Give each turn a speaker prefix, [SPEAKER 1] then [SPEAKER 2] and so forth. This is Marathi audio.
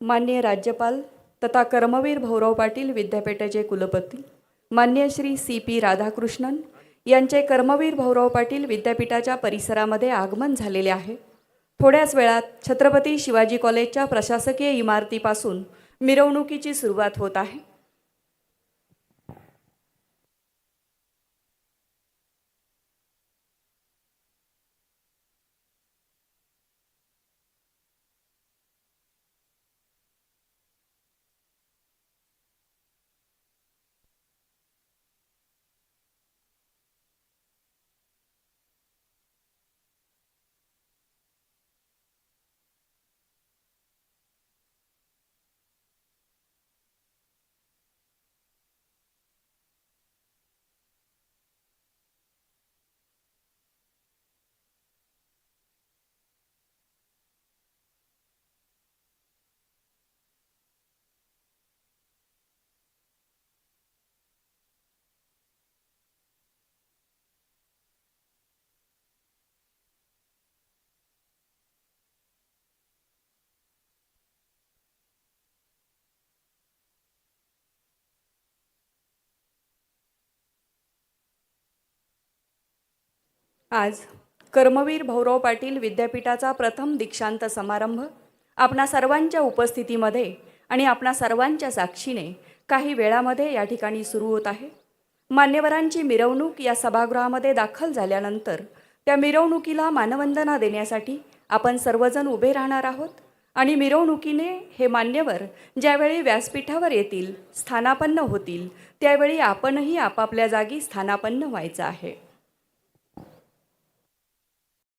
[SPEAKER 1] मान्य राज्यपाल तथा कर्मवीर भाऊराव पाटील विद्यापीठाचे कुलपती मान्य श्री सी पी राधाकृष्णन यांचे कर्मवीर भाऊराव पाटील विद्यापीठाच्या परिसरामध्ये आगमन झालेले आहे. थोड्याच वेळात छत्रपती शिवाजी कॉलेजच्या प्रशासकीय इमारतीपासून मिरवणुकीची सुरुवात होत आहे. आज कर्मवीर भाऊराव पाटील विद्यापीठाचा प्रथम दीक्षांत समारंभ आपणा सर्वांच्या उपस्थितीमध्ये आणि आपणा सर्वांच्या साक्षीने काही वेळामध्ये या ठिकाणी सुरू होत आहे. मान्यवरांची मिरवणूक या सभागृहामध्ये दाखल झाल्यानंतर त्या मिरवणुकीला मानवंदना देण्यासाठी आपण सर्वजण उभे राहणार आहोत आणि मिरवणुकीने हे मान्यवर ज्यावेळी व्यासपीठावर येतील स्थानापन्न होतील त्यावेळी आपणही आपापल्या जागी स्थानापन्न व्हायचं आहे.